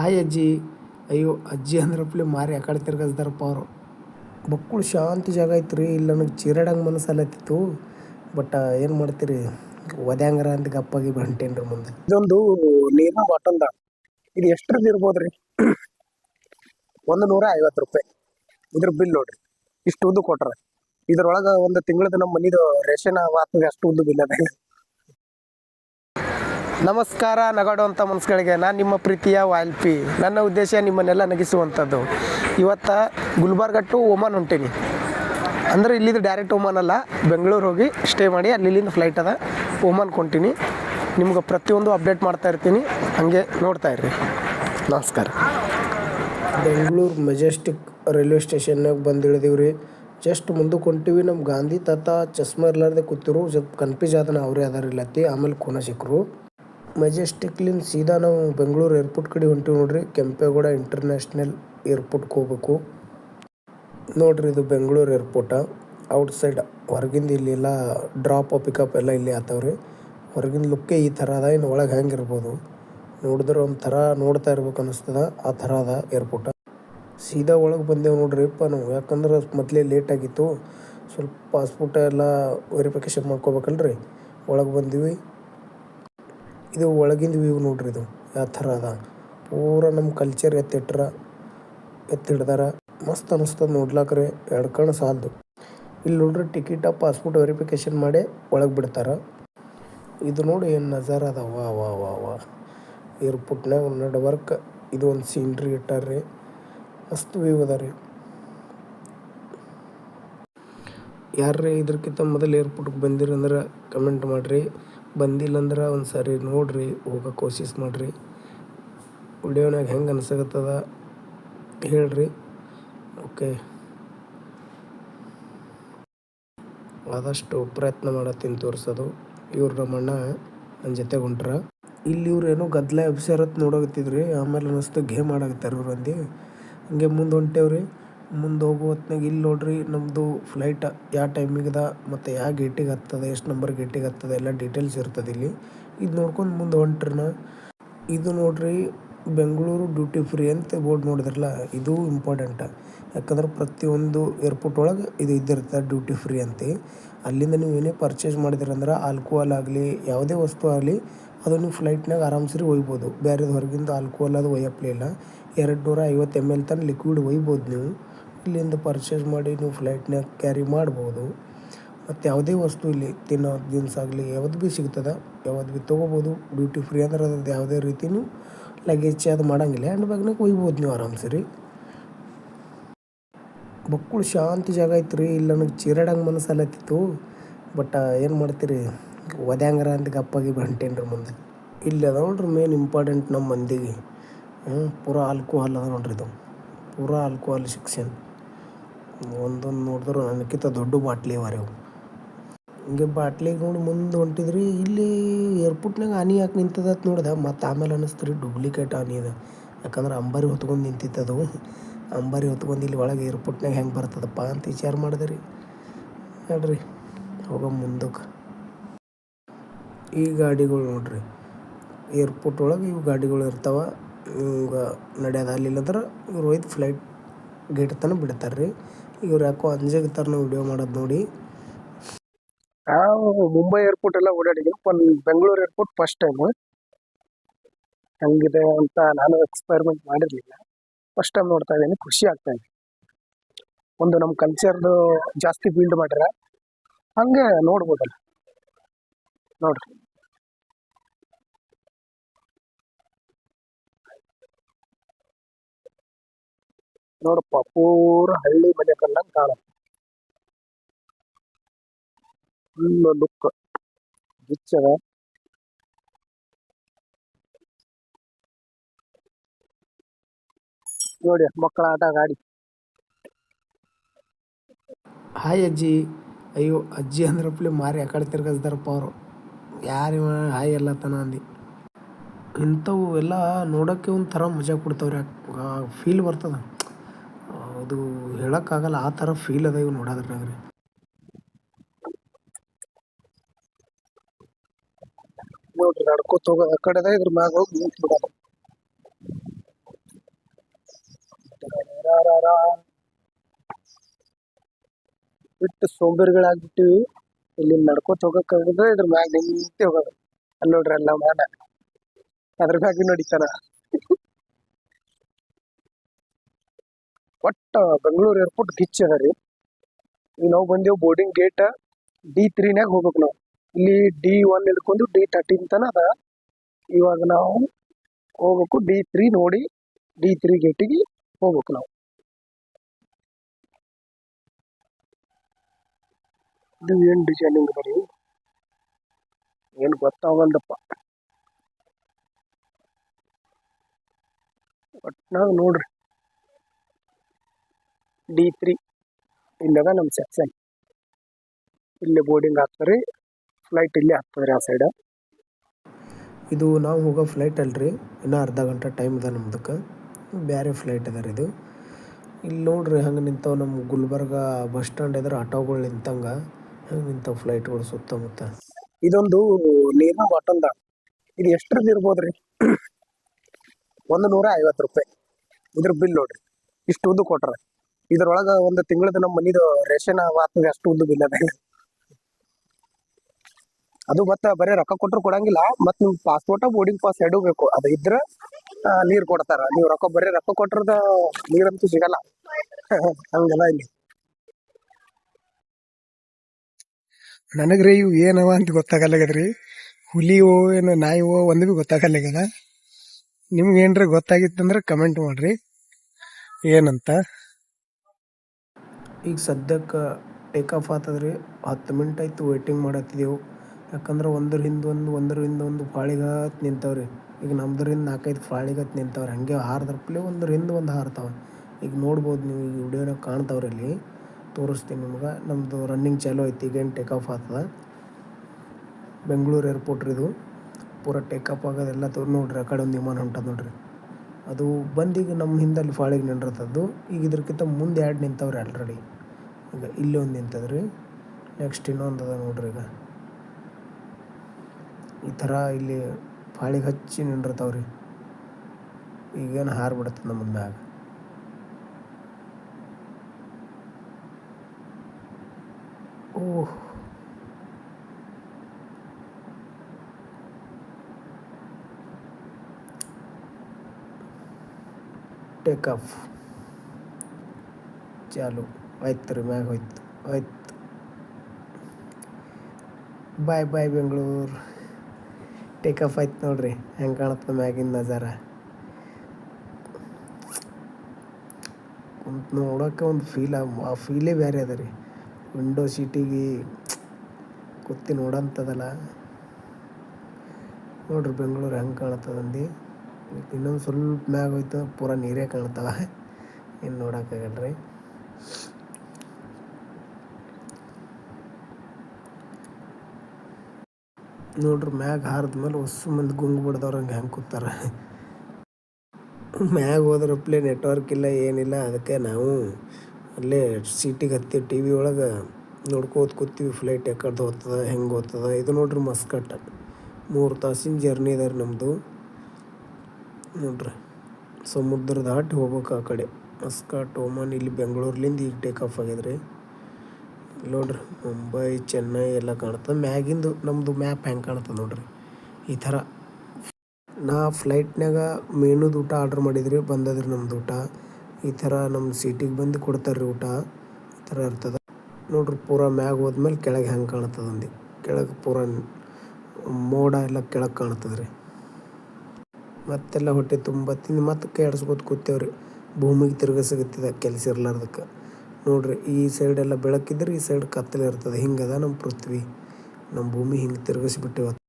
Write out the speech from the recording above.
Hi ಅಜ್ಜಿ. ಅಯ್ಯೋ, ಅಜ್ಜಿ ಅಂದ್ರಪ್ಲೆ ಮಾರಿ ಆ ಕಡೆ ತಿರ್ಗಸ್ದಾರಪ್ಪ ಅವರು. ಬಕ್ಕುಳು ಶಾಂತಿ ಜಾಗ ಐತ್ರಿ, ಇಲ್ಲಿ ನನಗೆ ಚೀರಾಡಂಗೆ ಮನಸ್ಸಲ್ಲತ್ತಿತ್ತು ಬಟ್ ಏನು ಮಾಡ್ತೀರಿ? ಒದ್ಯಾಂಗರ ಅಂತ ಗಪ್ಪಾಗಿ ಹೊಂಟೇನ್ರಿ ಮುಂದೆ. ಇದೊಂದು ನೀರಿನ ಬಾಟಲ್ ಇದು ಎಷ್ಟ್ರದ್ದು ಇರ್ಬೋದ್ರಿ? ಒಂದು ನೂರ ಐವತ್ತು ರೂಪಾಯಿ. ಇದ್ರ ಬಿಲ್ ನೋಡ್ರಿ ಇಷ್ಟು ಉದ್ದು ಕೊಟ್ರೆ. ಇದ್ರೊಳಗೆ ಒಂದು ತಿಂಗಳದ ನಮ್ಮ ಮನಿದು ರೇಷನ್ ಆಗ್ತದೆ ಅಷ್ಟು ಉದ್ದು ಬಿಲ್ ಅದ. ನಮಸ್ಕಾರ ನಗಾಡುವಂಥ ಮನಸ್ಸುಗಳಿಗೆ. ನಾನು ನಿಮ್ಮ ಪ್ರೀತಿಯ ವಾಲ್ಪಿ. ನನ್ನ ಉದ್ದೇಶ ನಿಮ್ಮನ್ನೆಲ್ಲ ನಗಿಸುವಂಥದ್ದು. ಇವತ್ತ ಗುಲ್ಬರ್ಗ ಟು ಒಮಾನ್ ಹೊಂಟೀನಿ. ಅಂದ್ರೆ ಇಲ್ಲಿದ್ದು ಡೈರೆಕ್ಟ್ ಒಮಾನ್ ಅಲ್ಲ, ಬೆಂಗಳೂರು ಹೋಗಿ ಸ್ಟೇ ಮಾಡಿ ಅಲ್ಲಿ ಫ್ಲೈಟ್ ಅದ ಒಮಾನ್ ಕೊಂಟೀನಿ ನಿಮ್ಗೆ ಪ್ರತಿಯೊಂದು ಅಪ್ಡೇಟ್ ಮಾಡ್ತಾ ಇರ್ತೀನಿ. ಹಾಗೆ ನೋಡ್ತಾ ಇರ್ರಿ. ನಮಸ್ಕಾರ. ಬೆಂಗಳೂರು ಮೆಜೆಸ್ಟಿಕ್ ರೈಲ್ವೆ ಸ್ಟೇಷನ್ನಾಗ ಬಂದು ಇಳಿದೀವ್ರಿ. ಜಸ್ಟ್ ಮುಂದಕ್ಕೆ ಹೊಂಟಿವಿ ನಮ್ಮ ಗಾಂಧಿ ತಾತ, ಚಸ್ಮಾ ಇರ್ಲಾರ್ದೆ ಕೂತಿರು. ಸ್ವಲ್ಪ ಕನ್ಫ್ಯೂಸ್ ಆದನ ಅವರೇ ಅದಾರ ಇಲ್ಲತ್ತಿ. ಆಮೇಲೆ ಖೂನ ಸಿಕ್ಕರು ಮೆಜೆಸ್ಟಿಕ್ಲಿಂದ ಸೀದಾ ನಾವು ಬೆಂಗಳೂರು ಏರ್ಪೋರ್ಟ್ ಕಡೆ ಹೊಂಟೀವಿ ನೋಡ್ರಿ. ಕೆಂಪೇಗೌಡ ಇಂಟರ್ನ್ಯಾಷನಲ್ ಏರ್ಪೋರ್ಟ್ಗೆ ಹೋಗ್ಬೇಕು. ನೋಡ್ರಿ ಇದು ಬೆಂಗಳೂರು ಏರ್ಪೋರ್ಟ. ಔಟ್ ಸೈಡ್ ಹೊರಗಿಂದ ಇಲ್ಲೆಲ್ಲ ಡ್ರಾಪ್, ಪಿಕಪ್ ಎಲ್ಲ ಇಲ್ಲಿ ಆತವ್ರಿ. ಹೊರಗಿನ ಲುಕ್ಕೇ ಈ ಥರ ಅದ. ಇನ್ನು ಒಳಗೆ ಹೆಂಗೆ ಇರ್ಬೋದು? ನೋಡಿದ್ರೆ ಒಂಥರ ನೋಡ್ತಾ ಇರ್ಬೇಕು ಅನಿಸ್ತದ. ಆ ಥರ ಅದ ಏರ್ಪೋರ್ಟ. ಸೀದಾ ಒಳಗೆ ಬಂದೇವು ನೋಡ್ರಿಪ್ಪ ನಾವು ಯಾಕಂದ್ರೆ ಮೊದಲೇ ಲೇಟ್ ಆಗಿತ್ತು. ಸ್ವಲ್ಪ ಪಾಸ್ಪೋರ್ಟ್ ಎಲ್ಲ ವೆರಿಫಿಕೇಷನ್ ಮಾಡ್ಕೋಬೇಕಲ್ರಿ. ಒಳಗೆ ಬಂದೀವಿ. ಇದು ಒಳಗಿಂದ ವ್ಯೂ ನೋಡ್ರಿ ಇದು. ಯಾವ ಥರ ಅದ. ಪೂರ ನಮ್ಮ ಕಲ್ಚರ್ ಎತ್ತಿಟ್ರ, ಎತ್ತಿಡ್ದಾರ. ಮಸ್ತ್ ಅನಿಸ್ತದ ನೋಡ್ಲಾಕ್ರೆ ಎರಡು ಕಣ್ಣು ಸಾಲದು. ಇಲ್ಲಿ ನೋಡ್ರಿ ಟಿಕೆಟ್ ಪಾಸ್ಪೋರ್ಟ್ ವೆರಿಫಿಕೇಶನ್ ಮಾಡಿ ಒಳಗೆ ಬಿಡ್ತಾರೆ. ಇದು ನೋಡಿ ಏನು ನಜಾರ ಅದ. ವಾ ವಾ ವಾ ವಾ. ಏರ್ಪೋರ್ಟ್ನಾಗ ನಡ್ವರ್ಕ್ ಇದು ಒಂದು ಸೀನ್ರಿ ಇಟ್ಟಾರ್ರಿ. ಮಸ್ತ್ ವ್ಯೂ ಅದ ರೀ. ಯಾರೇ ಇದ್ರಕ್ಕಿಂತ ಮೊದಲು ಏರ್ಪೋರ್ಟ್ಗೆ ಬಂದಿರಂದ್ರೆ ಕಮೆಂಟ್ ಮಾಡಿರಿ. ಬಂದಿಲ್ಲ ಅಂದ್ರೆ ಒಂದು ಸಾರಿ ನೋಡಿರಿ ಹೋಗೋ ಕೋಶಿಶ್ ಮಾಡಿರಿ. ವಿಡಿಯೋನಾಗ ಹೆಂಗೆ ಅನ್ಸಕತ್ತದ ಹೇಳ್ರಿ. ಓಕೆ. ಆದಷ್ಟು ಪ್ರಯತ್ನ ಮಾಡತ್ತೀನಿ ತೋರಿಸೋದು. ಇವ್ರು ನಮ್ಮಣ್ಣ ನನ್ನ ಜೊತೆ ಹೊಂಟ್ರ. ಇಲ್ಲಿ ಇವ್ರು ಏನೋ ಗದ್ದಲ ಎಬ್ಸ್ಯಾರತ್ ನೋಡಕತ್ತಿದ್ರಿ ಆಮೇಲೆ ಅನ್ನಿಸ್ತು ಗೇಮ್ ಆಡಕತ್ತಾರ ಇವ್ರು ಅಂದು ಹಂಗೆ ಮುಂದೆ ಹೊಂಟೇವ್ರಿ. ಮುಂದೆ ಹೋಗೋ ಹೊತ್ನಾಗ ಇಲ್ಲಿ ನೋಡ್ರಿ ನಮ್ಮದು ಫ್ಲೈಟ್ ಯಾವ ಟೈಮಿಗೆ ಮತ್ತು ಯಾವ ಗೇಟಿಗೆ ಹತ್ತದ, ಎಷ್ಟು ನಂಬರ್ ಗೇಟಿಗೆ ಹತ್ತದ ಎಲ್ಲ ಡೀಟೇಲ್ಸ್ ಇರ್ತದೆ ಇಲ್ಲಿ. ಇದು ನೋಡ್ಕೊಂಡು ಮುಂದೆ ಹೊಂಟ್ರನ. ಇದು ನೋಡ್ರಿ ಬೆಂಗಳೂರು ಡ್ಯೂಟಿ ಫ್ರೀ ಅಂತ ಬೋರ್ಡ್ ನೋಡಿದ್ರಲ್ಲ, ಇದು ಇಂಪಾರ್ಟೆಂಟ ಯಾಕಂದ್ರೆ ಪ್ರತಿಯೊಂದು ಏರ್ಪೋರ್ಟ್ ಒಳಗೆ ಇದು ಇದ್ದಿರ್ತದೆ ಡ್ಯೂಟಿ ಫ್ರೀ ಅಂತ. ಅಲ್ಲಿಂದ ನೀವು ಏನೇ ಪರ್ಚೇಸ್ ಮಾಡಿದ್ರಂದ್ರೆ ಆಲ್ಕೋಹಾಲ್ ಆಗಲಿ, ಯಾವುದೇ ವಸ್ತು ಆಗಲಿ, ಅದು ನೀವು ಫ್ಲೈಟ್ನಾಗ ಆರಾಮ್ಸರಿ ಒಯ್ಬೋದು. ಬೇರೆದು ಹೊರಗಿಂದ ಆಲ್ಕೋಹಾಲ್ ಅದು ಒಯ್ಯಪ್ಲೇ ಇಲ್ಲ. ಎರಡು ನೂರ ಐವತ್ತು ಎಂ ಎಲ್ ತನಕ ಲಿಕ್ವಿಡ್ ಒಯ್ಬೋದು ನೀವು. ಇಲ್ಲಿಂದ ಪರ್ಚೇಸ್ ಮಾಡಿ ನೀವು ಫ್ಲೈಟ್ನಾಗ ಕ್ಯಾರಿ ಮಾಡ್ಬೋದು. ಮತ್ತು ಯಾವುದೇ ವಸ್ತು ಇಲ್ಲಿ ತಿನ್ನೋ ದಿನ್ಸ್ ಆಗಲಿ ಯಾವ್ದು ಭೀ ಸಿಗ್ತದೆ, ಯಾವ್ದು ಭೀ ತೊಗೋಬೋದು ಡ್ಯೂಟಿ ಫ್ರೀ ಅಂದ್ರೆ ಅದ್ರದ್ದು ಯಾವುದೇ ರೀತಿಯೂ ಲಗೇಜ್ ಅದು ಮಾಡಂಗಿಲ್ಲ. ಹ್ಯಾಂಡ್ ಬ್ಯಾಗ್ನಾಗ ಒಯ್ಬೋದು ನೀವು ಆರಾಮ್ಸರಿ ಬಕ್ಕುಳು ಶಾಂತಿ ಜಾಗ ಐತ್ರಿ ಇಲ್ಲಿ ನನಗೆ ಚೀರಾಡಂಗೆ ಮನಸ್ಸಲ್ಲತ್ತಿತ್ತು ಬಟ್ ಏನು ಮಾಡ್ತೀರಿ? ಒದ್ಯಾಂಗರ ಅಂತ ಗಪ್ಪಾಗಿ ಬಂಟೇನ್ರಿ ಮುಂದೆ. ಇಲ್ಲಿ ಅದ ನೋಡ್ರಿ ಮೇನ್ ಇಂಪಾರ್ಟೆಂಟ್ ನಮ್ಮ ಮಂದಿಗೆ. ಪೂರಾ ಆಲ್ಕೋಹಾಲ್ ಅದ ನೋಡ್ರಿ ಇದು. ಪೂರಾ ಆಲ್ಕೋಹಾಲ್ ಸೆಕ್ಷನ್ ಒಂದೊಂದು ನೋಡಿದ್ರು ನನಗಿಂತ ದೊಡ್ಡ ಬಾಟ್ಲಿ ಅವ ಅವು. ಹಿಂಗೆ ಬಾಟ್ಲಿಗೆ ನೋಡಿ ಮುಂದೆ ಹೊಂಟಿದ್ರಿ, ಇಲ್ಲಿ ಏರ್ಪೋರ್ಟ್ನಾಗ ಆನಿ ಯಾಕೆ ನಿಂತದತ್ ನೋಡಿದೆ ಮತ್ತು ಆಮೇಲೆ ಅನ್ನಿಸ್ತು ರೀ ಡೂಪ್ಲಿಕೇಟ್ ಆನಿ ಅದ. ಯಾಕಂದ್ರೆ ಅಂಬಾರಿ ಹೊತ್ಕೊಂಡು ನಿಂತಿತ್ತದು ಅಂಬಾರಿ ಹೊತ್ಕೊಂಡು ಇಲ್ಲಿ ಒಳಗೆ ಏರ್ಪೋರ್ಟ್ನಾಗ ಹೆಂಗೆ ಬರ್ತದಪ್ಪ ಅಂತ ವಿಚಾರ ಮಾಡಿದೆ ರೀ ನೋಡ್ರಿ ಹೋಗೋ ಮುಂದಕ್ಕೆ ಈ ಗಾಡಿಗಳು ನೋಡ್ರಿ ಏರ್ಪೋರ್ಟ್ ಒಳಗೆ ಇವು ಗಾಡಿಗಳು ಇರ್ತಾವೆ. ಇವಾಗ ನಡೆಯೋದು ಅಲ್ಲಿಲ್ಲ ಅಂದ್ರೆ ಇವ್ರು ಫ್ಲೈಟ್ ಗೇಟ್ ತನಕ ಬಿಡ್ತಾರೆ ರೀ ಇವ್ರು ಯಾಕೋ ಅಂಜಾಗತ್ತಾರ ವಿಡಿಯೋ ಮಾಡೋದು ನೋಡಿ. ನಾವು ಮುಂಬೈ ಏರ್ಪೋರ್ಟ್ ಎಲ್ಲ ಓಡಾಡಿದ್ವಿ. ಬೆಂಗಳೂರು ಏರ್ಪೋರ್ಟ್ ಫಸ್ಟ್ ಟೈಮ್ ಹಂಗಿದೆ ಅಂತ ನಾನು ಎಕ್ಸ್ಪೈರ್ಮೆಂಟ್ ಮಾಡಿರಲಿಲ್ಲ. ಫಸ್ಟ್ ಟೈಮ್ ನೋಡ್ತಾ ಇದ್ದೀನಿ. ಖುಷಿ ಆಗ್ತಾ ಇದೆ. ಒಂದು ನಮ್ಮ ಕಲ್ಚರ್ದು ಜಾಸ್ತಿ ಬಿಲ್ಡ್ ಮಾಡ್ಯಾರ ಹಂಗೆ ನೋಡ್ಬೋದಲ್ಲ. ನೋಡ್ರಿ. ನೋಡಪ್ಪ, ಪೂರ ಹಳ್ಳಿ ಮನೆ ಕಂಡಂಗೆ ಕಾಣುತ್ತೆ. ಫುಲ್ ಲುಕ್ ಗಿಚ್ಚದ ನೋಡಿ, ಮಕ್ಕಳ ಆಟ, ಗಾಡಿ. ಹಾಯ್ ಅಜ್ಜಿ. ಅಯ್ಯೋ, ಅಜ್ಜಿ ಅಂದ್ರಪ್ಲೆ ಮಾರಿ ಆ ಕಡೆ ತಿರ್ಗಿಸ್ದಾರಪ್ಪ ಅವರು. ಯಾರು ಹಾಯ್ ಹಾಯ್ ಎಲ್ಲತನ ಅಂದು. ಇಂಥವು ಎಲ್ಲ ನೋಡೋಕ್ಕೆ ಒಂಥರ ಮಜಾ ಕೊಡ್ತಾವ್ರಿ. ಫೀಲ್ ಬರ್ತದೆ. ಅದು ಹೇಳೋಕ್ಕಾಗಲ್ಲ, ಆ ಥರ ಫೀಲ್ ಅದ ಇವು ನೋಡೋದ್ರಾಗ ರೀ ಆ ಇದ್ರ ಬಿಟ್ಟು ಸೋಂಬೇರಿಗಳಾಗ್ಬಿಟ್ಟಿವಿ. ಇಲ್ಲಿ ನಡ್ಕೋತ ಹೋಗಕ್ ಹೋಗಿದ್ರೆ ಇದ್ರ ಮ್ಯಾಗ ನಿಂತಿ ಹೋಗೋದು. ಅಲ್ಲಿ ನೋಡ್ರಿ, ಅಲ್ಲ ಮಾಡ ಅದ್ರ ಮ್ಯಾಗ ನಡಿತಾನ ಒಟ್ಟ ಬೆಂಗಳೂರು ಏರ್ಪೋರ್ಟ್ ಗಿಚ್ ಅದ ರೀ. ನಾವು ಬಂದೇವು ಬೋರ್ಡಿಂಗ್ ಗೇಟ್ ಡಿ ತ್ರೀನಾಗ ಹೋಗ್ಬೇಕು ನಾವು. ಇಲ್ಲಿ ಡಿ ಒನ್ ಹಿಡ್ಕೊಂಡು ಡಿ ತರ್ಟೀನ್ ತನ ಅದ. ಇವಾಗ ನಾವು ಹೋಗ್ಬೇಕು ಡಿ ತ್ರೀ ನೋಡಿ ಡಿ ತ್ರೀ ಗೇಟಿಗೆ ಹೋಗ್ಬೇಕು ನಾವು. ಇದು ಏನ್ ಡಿಸೈನಿಂಗ್ ಬರೀ ಏನ್ ಗೊತ್ತಾಗಲ್ದಪ್ಪ. ಒಟ್ನಾಗ ನೋಡ್ರಿ. ಡಿ ತ್ರೀ ಇಲ್ಲದ ನಮ್ಮ ಸೆಕ್ಷನ್ ಇಲ್ಲಿ ಬೋರ್ಡಿಂಗ್ ಹಾಕ್ತಾರೆ. ಫ್ಲೈಟ್ ಇಲ್ಲಿ ಹಾಕ್ತಾರೆ ಆ ಸೈಡ್ ಇದು ನಾವು ಹೋಗೋ ಫ್ಲೈಟ್ ಅಲ್ರಿ. ಇನ್ನೂ ಅರ್ಧ ಗಂಟೆ ಟೈಮ್ ಅದ ನಮ್ದಕ್ಕೆ. ಬೇರೆ ಫ್ಲೈಟ್ ಅದ ರೀ ಇದು. ಇಲ್ಲಿ ನೋಡ್ರಿ ಹಂಗೆ ನಿಂತಾವ ನಮ್ಮ ಗುಲ್ಬರ್ಗ ಬಸ್ ಸ್ಟ್ಯಾಂಡ್ ಎದುರು ಆಟೋಗಳು ನಿಂತಂಗ. ಹಂಗೆ ನಿಂತಾವ ಫ್ಲೈಟ್ಗಳು ಸುತ್ತಮುತ್ತ. ಇದೊಂದು ನೀರಿನ ಬಾಟಲ್ದ ಇದು ಎಷ್ಟ್ರದ್ದು ಇರ್ಬೋದ್ರಿ? ಒಂದು ನೂರ ಐವತ್ತು ರೂಪಾಯಿ. ಇದ್ರ ಬಿಲ್ ನೋಡ್ರಿ. ಇಷ್ಟು ಉದ್ದು ಕೊಟ್ರ. ಇದ್ರೊಳಗ ಒಂದು ತಿಂಗಳದ ನಮ್ಮ ಮನಿದು ರೇಷನ್ ಆಗ್ತದೆ ಅಷ್ಟು ಉದ್ದು ಬಿಲ್ ಅದ. ಅದು ಮತ್ತ ಬರೀ ರೊಕ್ಕ ಕೊಟ್ರು ಕೊಡಂಗಿಲ್ಲ ಮತ್ ನಿಮ್ ಪಾಸ್ಪೋರ್ಟ್ ಬೋರ್ಡಿಂಗ್ ಪಾಸ್ ಎರಡು ಬೇಕು. ಅದು ಇದ್ರ ನೀರ್ ಕೊಡ್ತಾರ. ನೀವ್ ರೊಕ್ಕ ಬರೀ ರೊಕ್ಕ ಕೊಟ್ರದ ನೀರಂತೂ ಸಿಗಲ್ಲ. ಹಂಗಲ್ಲ ಇಲ್ಲಿ. ನನಗ್ರಿ ಇವು ಏನವ ಅಂತ ಗೊತ್ತಾಗಲ್ಲಾಗದ್ರಿ ಹುಲಿಯೋ ಏನೋ ನಾಯಿವೋ ಒಂದು ಭೀ ಗೊತ್ತಾಗಲ್ಲಾಗ್ಯದ. ನಿಮ್ಗೆ ಏನ್ರ ಗೊತ್ತಾಗಿತ್ತಂದ್ರೆ ಕಮೆಂಟ್ ಮಾಡ್ರಿ. ಏನಂತ? ಈಗ ಸದ್ಯಕ್ಕೆ ಟೇಕ್ ಆಫ್ ರೀ ಹತ್ತು ಮಿನಿಟ್ ಆಯಿತು ವೇಟಿಂಗ್ ಮಾಡತ್ತಿದ್ದೆವು ಯಾಕಂದ್ರೆ ಒಂದ್ರ ಹಿಂದೆ ಒಂದು, ಒಂದ್ರ ಹಿಂದೆ ಒಂದು ಫಾಳಿಗತ್ ನಿಂತವ್ರಿ. ಈಗ ನಮ್ದ್ರಿಂದ ನಾಲ್ಕೈದು ಫಾಳಿಗತ್ ನಿಂತವ್ರಿ. ಹಂಗೆ ಹಾರ್ದ್ರಪ್ಲೆ ಒಂದ್ರ ಹಿಂದೆ ಒಂದು ಹಾರ್ತಾವೆ ಈಗ ನೋಡ್ಬೋದು ನೀವು, ಈ ವಿಡಿಯೋನಾಗ ಕಾಣ್ತಾವ್ರಿ ಇಲ್ಲಿ ತೋರಿಸ್ತೀನಿ ನಿಮ್ಗೆ. ನಮ್ಮದು ರನ್ನಿಂಗ್ ಚಾಲೂ ಐತಿ ಈಗೇನು ಟೇಕ್ ಆಫ್ ಆಗ್ತದ ಬೆಂಗಳೂರು ಏರ್ಪೋರ್ಟ್ ರೀ ಇದು. ಪೂರ ಟೇಕ್ ಆಫ್ ಆಗೋದೆಲ್ಲ ತೋರಿ ನೋಡ್ರಿ. ಆ ಕಡೆ ಒಂದು ವಿಮಾನ ಹೊಂಟದ ನೋಡ್ರಿ. ಅದು ಬಂದೀಗ ನಮ್ಮ ಹಿಂದಲ್ಲಿ ಫಾಳಿಗೆ ನಿಂಡಿರ್ತದ್ದು ಈಗ ಇದ್ರಕ್ಕಿಂತ ಮುಂದೆ ಎರಡು ನಿಂತವ್ರಿ ಆಲ್ರೆಡಿ ಈಗ ಇಲ್ಲಿ ಒಂದು ನಿಂತದ್ರಿ ನೆಕ್ಸ್ಟ್ ಇನ್ನೊಂದು ಅದ ನೋಡ್ರಿ ಈಗ. ಈ ಥರ ಇಲ್ಲಿ ಫಾಳಿಗೆ ಹಚ್ಚಿ ನಿಂಡಿರ್ತಾವ್ರಿ ಈಗೇನು ಹಾರ್ಬಿಡುತ್ತೆ ನಮ್ಮ ಮ್ಯಾಗ. ಓಹ್. ಟೇಕ್ ಆಫ್ ಚಾಲು, ಆಯ್ತು ರೀ, ಮ್ಯಾಗ ಹೋಯ್ತು, ಆಯ್ತು. Bye bye Bengaluru take off ಆಯ್ತು ನೋಡ್ರಿ, ಹೆಂಗೆ ಕಾಣುತ್ತೆ ಮ್ಯಾಗಿನ ನಜಾರ. ಕುಂತು ನೋಡೋಕೆ ಒಂದು ಫೀಲ್ ಆ ಫೀಲೇ ಬೇರೆ ಅದ ರೀ. ವಿಂಡೋ ಸೀಟಿಗೆ ಕೂತಿ ನೋಡೋಂಥದಲ್ಲ ನೋಡ್ರಿ ಬೆಂಗಳೂರು ಹೆಂಗೆ ಕಾಣತ್ತದಂದು ಇನ್ನೊಂದು ಸ್ವಲ್ಪ ಮ್ಯಾಗ ಹೋಯ್ತು, ಪೂರ ನೀರೇ ಕಾಣ್ತಾವ ಏನು ನೋಡೋಕ್ಕಾಗಲ್ಲ ರೀ ನೋಡ್ರಿ, ಮ್ಯಾಗ ಹಾರಿದ ಮೇಲೆ ಹೊಸ ಮಂದಿ ಗುಂಗು ಬಿಡ್ದವ್ರು ಹಂಗೆ ಹೆಂಗೆ ಕೂತಾರ. ಮ್ಯಾಗ ಹೋದ್ರಪ್ಲೆ ನೆಟ್ವರ್ಕ್ ಇಲ್ಲ, ಏನಿಲ್ಲ, ಅದಕ್ಕೆ ನಾವು ಅಲ್ಲೇ ಸೀಟಿಗೆ ಹತ್ತಿ ಟಿ ವಿ ಒಳಗೆ ನೋಡ್ಕೋತ ಕೂತೀವಿ ಫ್ಲೈಟ್ ಎಕ್ಕಡ್ದು ಹೋಗ್ತದ, ಹೆಂಗೆ ಹೋಗ್ತದ. ಇದು ನೋಡ್ರಿ ಮಸ್ಕಟ್. ಮೂರು ತಾಸಿನ ಜರ್ನಿ ಇದಾರೆ ನಮ್ಮದು ನೋಡ್ರಿ. ಸಮುದ್ರ ದಾಟಿ ಹೋಗ್ಬೇಕು ಆ ಕಡೆ. ಮಸ್ಕಾಟ್ ಒಮನ್ ಇಲ್ಲಿ ಬೆಂಗಳೂರ್ಲಿಂದ ಈಗ ಟೇಕ್ ಆಫ್ ಆಗ್ಯದ್ರಿ ನೋಡ್ರಿ, ಮುಂಬೈ, ಚೆನ್ನೈ ಎಲ್ಲ ಕಾಣ್ತದೆ. ಮ್ಯಾಗಿಂದು ನಮ್ಮದು ಮ್ಯಾಪ್ ಹೆಂಗೆ ಕಾಣ್ತದೆ ನೋಡ್ರಿ. ಈ ಥರ. ನಾ ಫ್ಲೈಟ್ನಾಗ ಮೀನುದು ಊಟ ಆರ್ಡ್ರ್ ಮಾಡಿದ್ರಿ, ಬಂದದ್ರಿ ನಮ್ದು ಊಟ. ಈ ಥರ ನಮ್ಮ ಸೀಟಿಗೆ ಬಂದು ಕೊಡ್ತಾರೆ ಊಟ. ಈ ಥರ ಇರ್ತದೆ. ನೋಡ್ರಿ, ಪೂರ ಮ್ಯಾಗ ಹೋದ್ಮೇಲೆ ಕೆಳಗೆ ಹೆಂಗೆ ಕಾಣ್ತದೆ ಅಂದು. ಕೆಳಗೆ ಪೂರ ಮೋಡ ಎಲ್ಲ ಕೆಳಗೆ ಕಾಣ್ತದೆ ಮತ್ತೆಲ್ಲ ಹೊಟ್ಟೆ ತುಂಬ ತಿಂದು ಮತ್ತೆ ಕೈ ಆಡಿಸ್ಕೊತ ಕೂತೇವ್ರಿ. ಭೂಮಿಗೆ ತಿರ್ಗಿಸಕತ್ತಿದ ಕೆಲಸ ಇರ್ಲಾರ್ದಕ್ಕೆ. ನೋಡ್ರಿ, ಈ ಸೈಡೆಲ್ಲ ಬೆಳಕಿದ್ರೆ ಈ ಸೈಡ್ ಕತ್ತಲೆ ಇರ್ತದೆ. ಹಿಂಗದ ನಮ್ಮ ಪೃಥ್ವಿ. ನಮ್ಮ ಭೂಮಿ ಹಿಂಗೆ ತಿರ್ಗಿಸ್ಬಿಟ್ಟಿವತ್ತು.